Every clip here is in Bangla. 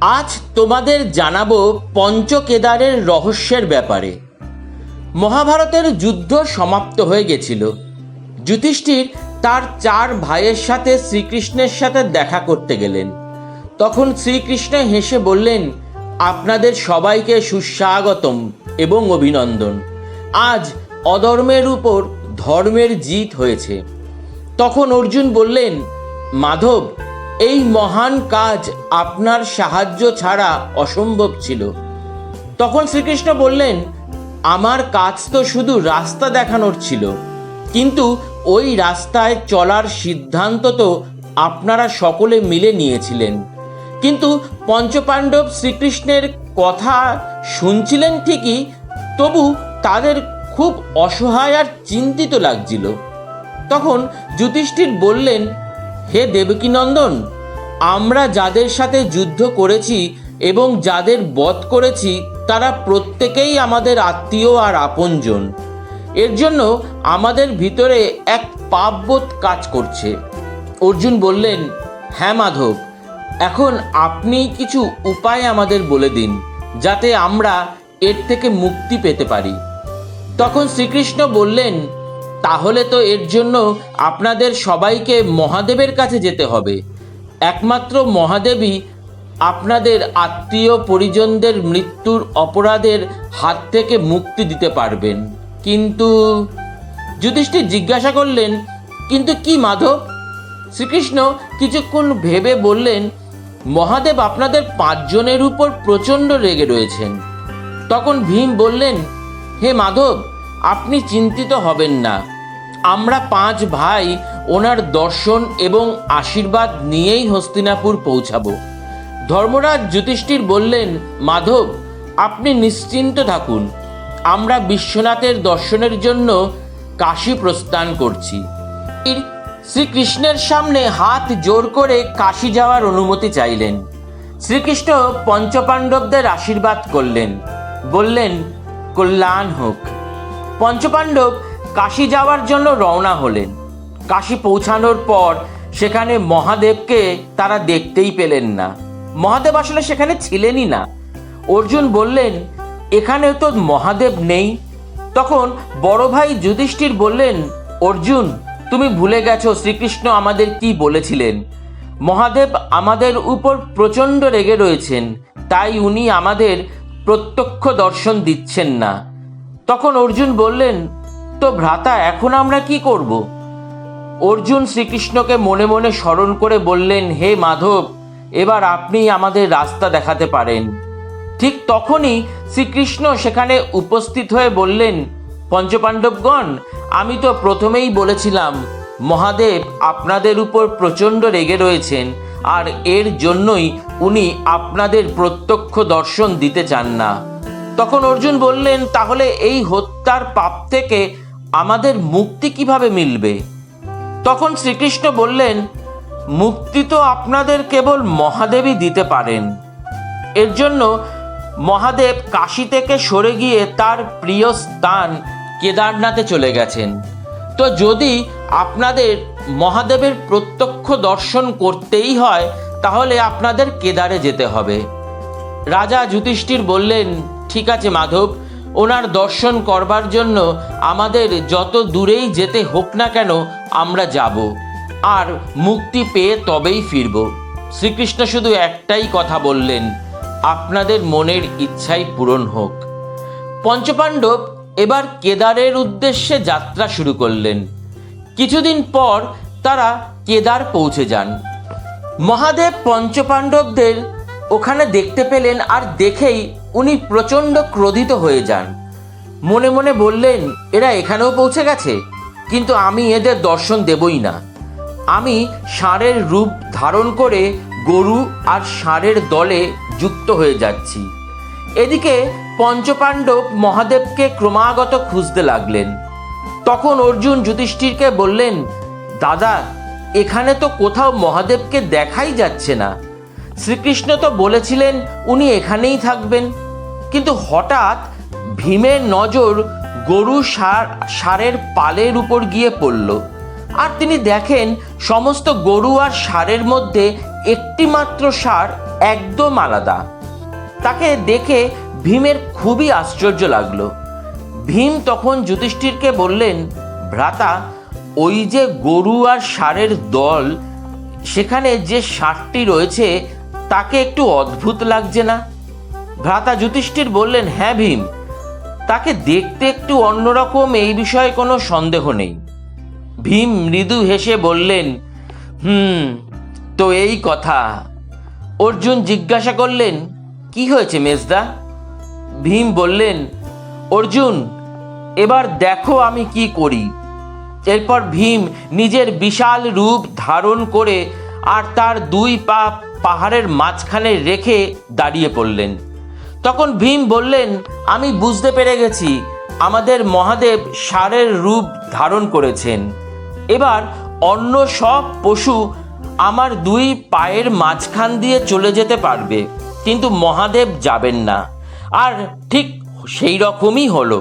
আজ তোমাদের জানাব পঞ্চকেদারের রহস্যের ব্যাপারে। মহাভারতের যুদ্ধ সমাপ্ত হয়ে গেছিল। যুধিষ্ঠির তার চার ভাইয়ের সাথে শ্রীকৃষ্ণের সাথে দেখা করতে গেলেন। তখন শ্রীকৃষ্ণ হেসে বললেন, আপনাদের সবাইকে সুস্বাগতম এবং অভিনন্দন। আজ অধর্মের উপর ধর্মের জিত হয়েছে। তখন অর্জুন বললেন, মাধব এই মহান কাজ আপনার সাহায্য ছাড়া অসম্ভব ছিল। তখন শ্রীকৃষ্ণ বললেন, আমার কাজ তো শুধু রাস্তা দেখানোর ছিল, কিন্তু ওই রাস্তায় চলার সিদ্ধান্ত তো আপনারা সকলে মিলে নিয়েছিলেন। কিন্তু পঞ্চপাণ্ডব শ্রীকৃষ্ণের কথা শুনছিলেন ঠিকই, তবু তাদের খুব অসহায় আর চিন্তিত লাগছিল। তখন যুধিষ্ঠির বললেন, হে দেবকীনন্দন আমরা যাদের সাথে যুদ্ধ করেছি এবং যাদের বধ করেছি, তারা প্রত্যেকেই আমাদের আত্মীয় আর আপনজন। এর জন্য আমাদের ভিতরে এক পাপবোধ কাজ করছে। অর্জুন বললেন হ্যাঁ মাধব, এখন আপনি কিছু উপায় আমাদের বলে দিন, যাতে আমরা এর থেকে মুক্তি পেতে পারি। তখন শ্রীকৃষ্ণ বললেন, তাহলে তো এর জন্য আপনাদের সবাইকে মহাদেবের কাছে যেতে হবে। একমাত্র মহাদেবই আপনাদের আত্মীয় পরিজনদের মৃত্যুর অপরাধের হাত থেকে মুক্তি দিতে পারবেন। কিন্তু যুধিষ্ঠির জিজ্ঞাসা করলেন, কিন্তু কি মাধব? শ্রীকৃষ্ণ কিছুক্ষণ ভেবে বললেন, মহাদেব আপনাদের পাঁচজনের উপর প্রচণ্ড রেগে রয়েছেন। তখন ভীম বললেন, হে মাধব, আপনি চিন্তিত হবেন না। আমরা পাঁচ ভাই ওনার দর্শন এবং আশীর্বাদ নিয়েই হস্তিনাপুর পৌঁছাবো। ধর্মরাজ যুধিষ্ঠির বললেন, মাধব, আপনি নিশ্চিন্ত থাকুন। আমরা বিশ্বনাথের দর্শনের জন্য কাশী প্রস্থান করছি। শ্রীকৃষ্ণের সামনে হাত জোর করে কাশী যাওয়ার অনুমতি চাইলেন। শ্রীকৃষ্ণ পঞ্চপাণ্ডবদের আশীর্বাদ করলেন। বললেন, কল্যাণ হোক। পঞ্চপাণ্ডব কাশী যাওয়ার জন্য রওনা হলেন। কাশী পৌঁছানোর পর সেখানে মহাদেবকে তারা দেখতেই পেলেন না। মহাদেব আসলে সেখানে ছিলেনই না। অর্জুন বললেন এখানে তো মহাদেব নেই। তখন বড় ভাই যুধিষ্ঠির বললেন, অর্জুন, তুমি ভুলে গেছো শ্রীকৃষ্ণ আমাদের কি বলেছিলেন? মহাদেব আমাদের উপর প্রচণ্ড রেগে রয়েছেন, তাই উনি আমাদের প্রত্যক্ষ দর্শন দিচ্ছেন না। তখন অর্জুন বললেন, তো ভ্রাতা, এখন আমরা কি করব? অর্জুন শ্রীকৃষ্ণকে মনে মনে স্মরণ করে বললেন, হে মাধব, এবার আপনি আমাদের রাস্তা দেখাতে পারেন। ঠিক তখনই শ্রীকৃষ্ণ সেখানে উপস্থিত হয়ে বললেন, পঞ্চপাণ্ডবগণ, আমি তো প্রথমেই বলেছিলাম, মহাদেব আপনাদের উপর প্রচণ্ড রেগে রয়েছেন, আর এর জন্যই উনি আপনাদের প্রত্যক্ষ দর্শন দিতে চান না। তখন অর্জুন বললেন, তাহলে এই হত্যার পাপ থেকে আমাদের মুক্তি কীভাবে মিলবে? তখন শ্রীকৃষ্ণ বললেন, মুক্তি তো আপনাদের কেবল মহাদেবই দিতে পারেন। এর জন্য মহাদেব কাশী থেকে সরে গিয়ে তার প্রিয় স্থান কেদারনাথে চলে গেছেন। তো যদি আপনাদের মহাদেবের প্রত্যক্ষ দর্শন করতেই হয়, তাহলে আপনাদের কেদারে যেতে হবে। রাজা যুধিষ্ঠির বললেন, ঠিক আছে মাধব, ওনার দর্শন করবার জন্য আমাদের যত দূরেই যেতে হোক না কেন আমরা যাব। আর মুক্তি পেয়ে তবেই ফিরব। শ্রীকৃষ্ণ শুধু একটাই কথা বললেন, আপনাদের মনের ইচ্ছাই পূরণ হোক। পঞ্চপাণ্ডব এবার কেদারের উদ্দেশ্যে যাত্রা শুরু করলেন। কিছুদিন পর তারা কেদার পৌঁছে যান। মহাদেব পঞ্চপাণ্ডবদের ওখানে দেখতে পেলেন আর দেখেই উনি প্রচণ্ড ক্রোধিত হয়ে যান। মনে মনে বললেন, এরা এখানেও পৌঁছে গেছে? কিন্তু আমি এদের দর্শন দেবই না। আমি ষাঁড়ের রূপ ধারণ করে গরু আর ষাঁড়ের দলে যুক্ত হয়ে যাচ্ছি। এদিকে পঞ্চপাণ্ডব মহাদেবকে ক্রমাগত খুঁজতে লাগলেন। তখন অর্জুন যুধিষ্ঠিরকে বললেন, দাদা, এখানে তো কোথাও মহাদেবকে দেখাই যাচ্ছে না। শ্রীকৃষ্ণ তো বলেছিলেন উনি এখানেই থাকবেন। কিন্তু হঠাৎ ভীমের নজর গরু সার, সারের পালের উপর গিয়ে পড়ল। আর তিনি দেখেন সমস্ত গরু আর সারের মধ্যে একটি মাত্র সার একদম আলাদা। তাকে দেখে ভীমের খুবই আশ্চর্য লাগল। ভীম তখন যুধিষ্ঠিরকে বললেন, ভ্রাতা, ওই যে গরু আর সারের দল, সেখানে যে সারটি রয়েছে, তাকে একটু অদ্ভুত লাগছে না? ভ্রাতা যুধিষ্ঠির বললেন হ্যাঁ ভীম তাকে দেখতে একটু অন্যরকম এই বিষয়ে কোনো সন্দেহ নেই। ভীম মৃদু হেসে বললেন, হুম, তো এই কথা। অর্জুন জিজ্ঞাসা করলেন, কি হয়েছে মেজদা? ভীম বললেন, অর্জুন, এবার দেখো আমি কি করি। এরপর ভীম নিজের বিশাল রূপ ধারণ করে আর তার দুই পা পাহাড়ের মাঝখানে রেখে দাঁড়িয়ে পড়লেন। তখন ভীম বললেন, আমি বুঝতে পেরে গেছি, আমাদের মহাদেব ষাঁড়ের রূপ ধারণ করেছেন। এবার অন্য সব পশু আমার দুই পায়ের মাঝখান দিয়ে চলে যেতে পারবে, কিন্তু মহাদেব যাবেন না। আর ঠিক সেই রকমই হলো।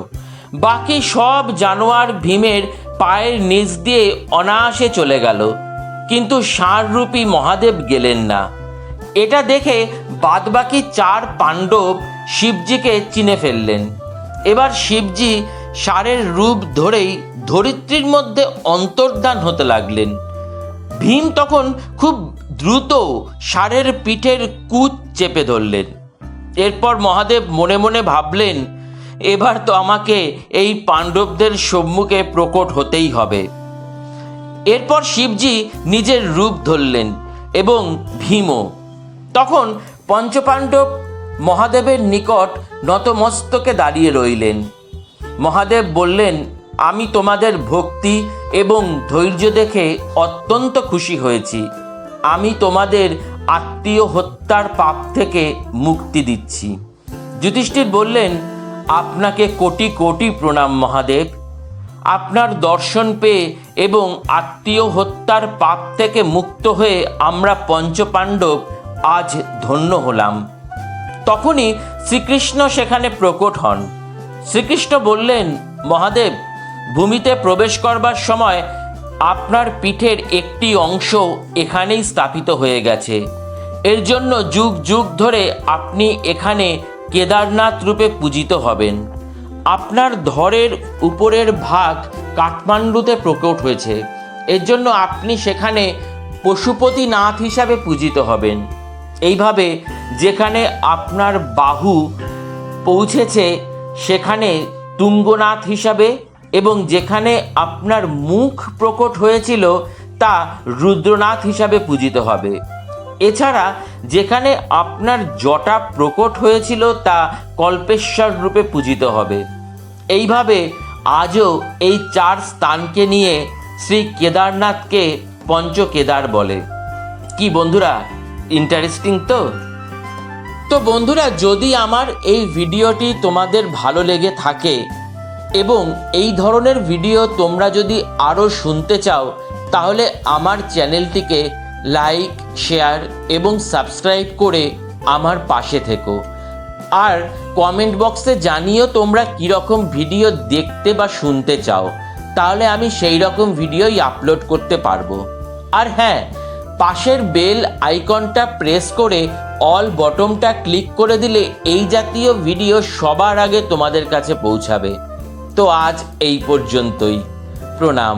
বাকি সব জানোয়ার ভীমের পায়ের নিচ দিয়ে অনায়াসে চলে গেল, কিন্তু ষাঁড়রূপী মহাদেব গেলেন না। এটা দেখে বাদবাকি চার পাণ্ডব শিবজিকে চিনে ফেললেন। এবার শিবজি ষাঁড়ের রূপ ধরেই ধরিত্রীর মধ্যে অন্তর্ধান হতে লাগলেন। ভীম তখন খুব দ্রুত ষাঁড়ের পিঠের কুচ চেপে ধরলেন। এরপর মহাদেব মনে মনে ভাবলেন, এবার তো আমাকে এই পাণ্ডবদের সম্মুখে প্রকট হতেই হবে। এরপর শিবজি নিজের রূপ ধরলেন এবং ভীমও তখন পঞ্চপাণ্ডব মহাদেবের নিকট নতমস্তকে দাঁড়িয়ে রইলেন। মহাদেব বললেন, আমি তোমাদের ভক্তি এবং ধৈর্য দেখে অত্যন্ত খুশি হয়েছি। আমি তোমাদের আত্মীয় হত্যার পাপ থেকে মুক্তি দিচ্ছি। যুধিষ্ঠির বললেন, আপনাকে কোটি কোটি প্রণাম মহাদেব। আপনার দর্শন পেয়ে এবং আত্মীয় হত্যার পাপ থেকে মুক্ত হয়ে আমরা পঞ্চপাণ্ডব আজ ধন্য হলাম। তখনই শ্রীকৃষ্ণ সেখানে প্রকট হন। শ্রীকৃষ্ণ বললেন, মহাদেব, ভূমিতে প্রবেশ করবার সময় আপনার পিঠের একটি অংশ এখানেই স্থাপিত হয়ে গেছে। এর জন্য যুগ যুগ ধরে আপনি এখানে কেদারনাথ রূপে পূজিত হবেন। আপনার ধরের উপরের ভাগ কাঠমান্ডুতে প্রকট হয়েছে। এর জন্য আপনি সেখানে পশুপতিনাথ হিসাবে পূজিত হবেন। এইভাবে যেখানে আপনার বাহু পৌঁছেছে, সেখানে তুঙ্গনাথ হিসাবে এবং যেখানে আপনার মুখ প্রকট হয়েছিল, তা রুদ্রনাথ হিসাবে পূজিত হবে। এছাড়া যেখানে আপনার জটা প্রকট হয়েছিল, তা কল্পেশ্বর রূপে পূজিত হবে। এইভাবে আজও এই চার স্থানকে নিয়ে শ্রী কেদারনাথকে পঞ্চকেদার বলে। কি বন্ধুরা ইন্টারেস্টিং তো? তো বন্ধুরা, যদি আমার এই ভিডিওটি তোমাদের ভালো লেগে থাকে এবং এই ধরনের ভিডিও তোমরা যদি আরও শুনতে চাও, তাহলে আমার চ্যানেলটিকে লাইক, শেয়ার এবং সাবস্ক্রাইব করে আমার পাশে থেকো। আর কমেন্ট বক্সে জানিও তোমরা কীরকম ভিডিও দেখতে বা শুনতে চাও, তাহলে আমি সেই রকম ভিডিওই আপলোড করতে পারব। আর হ্যাঁ পাশের বেল আইকনটা প্রেস করে অল বটমটা ক্লিক করে দিলে এই জাতীয় ভিডিও সবার আগে তোমাদের কাছে পৌঁছাবে। তো আজ এই পর্যন্তই। প্রণাম।